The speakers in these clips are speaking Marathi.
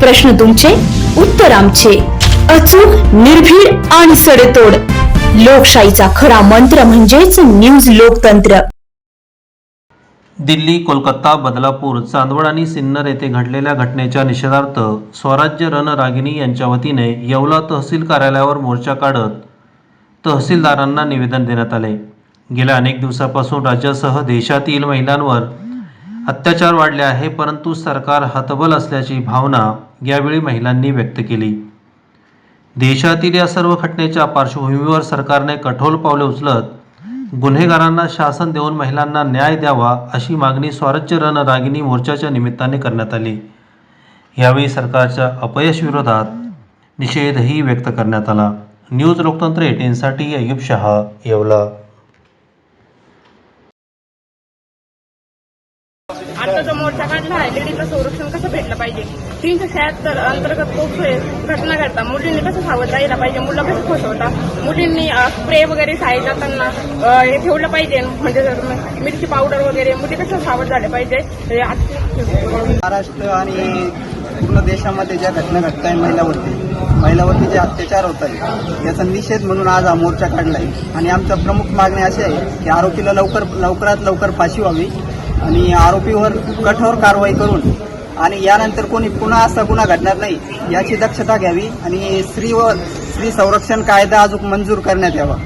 प्रश्न तुमचे उत्तर आमचे. अचूक निर्भीड आणि सडेतोड. लोकशाहीचा खरा मंत्र म्हणजेच न्यूज लोकतंत्र. दिल्ली कोलकाता बदलापूर चांदवड आणि सिन्नर येथे घडलेल्या घटनेच्या निषेधार्थ स्वराज्य रणरागिणी यांच्या वतीने येवला तहसील कार्यालयावर मोर्चा काढत तहसीलदारांना निवेदन देण्यात आले. गेल्या अनेक दिवसापासून राज्यासह देशातील महिलांवर अत्याचार वाढले आहे परंतु सरकार हतबल असल्याची भावना यावेळी महिलांनी व्यक्त केली. देशातील या सर्व घटनेच्या पार्श्वभूमीवर सरकारने कठोर पावले उचलत गुन्हेगारांना शासन देऊन महिलांना न्याय द्यावा अशी मागणी स्वराज्य रणरागिणी मोर्चाच्या निमित्ताने करण्यात आली. यावेळी सरकारच्या अपयश विरोधात निषेधही व्यक्त करण्यात आला. न्यूज लोकतंत्र एटीनसाठी अयुब शहा येवला. आता जो मोर्चा काढला आहे लेडीजला संरक्षण कसं भेटलं पाहिजे? तीनशे शहात्तर अंतर्गत खूप घटना घडतात. मुलींनी कसं सावध राहिला पाहिजे? मुलं कसं फसवता मुलींनी स्प्रे वगैरे शाळेत जाताना हे ठेवलं पाहिजे. म्हणजे जर मिरची पावडर वगैरे मुली कसं सावध झाले पाहिजे? हे महाराष्ट्र आणि पूर्ण देशामध्ये ज्या घटना घडत आहे महिलावरती महिलावरती जे अत्याचार होत आहे याचा निषेध म्हणून आज हा मोर्चा काढला आहे आणि आमच्या प्रमुख मागणी अशी आहे की आरोपीला लवकर लवकरात लवकर फाशी व्हावी. आणि आरोपीवर कठोर कारवाई करून आणि यानंतर कोणी पुन्हा असा गुन्हा घडणार नाही याची दक्षता घ्यावी आणि स्त्री व स्त्री संरक्षण कायदा अजून मंजूर करण्यात यावा.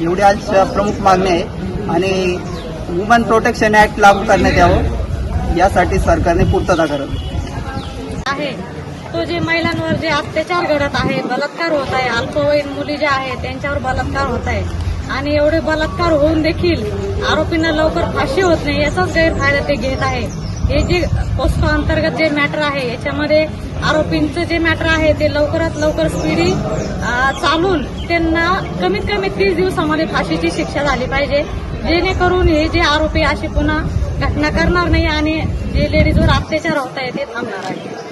एवढी आज प्रमुख मागणी आहे आणि वुमन प्रोटेक्शन ऍक्ट लागू करण्यात यावं. यासाठी सरकारने पूर्तता करावी आहे. तो जे महिलांवर जे अत्याचार घडत आहे बलात्कार होत आहे अल्पवयीन मुली ज्या आहेत त्यांच्यावर बलात्कार होत आहे. आणि एवढे बलात्कार होऊन देखील आरोपींना लवकर फाशी होत नाही याचाच गैरफायदा ते घेत आहे. हे जे पोस्को अंतर्गत जे मॅटर आहे याच्यामध्ये आरोपींचं जे मॅटर आहे ते लवकरात लवकर स्पीडी चालून त्यांना कमीत कमी तीस दिवसामध्ये फाशीची शिक्षा झाली पाहिजे. जेणेकरून हे जे आरोपी अशी पुन्हा घटना करणार नाही आणि जे लेडीजवर अत्याचार होत आहे ते थांबणार आहे.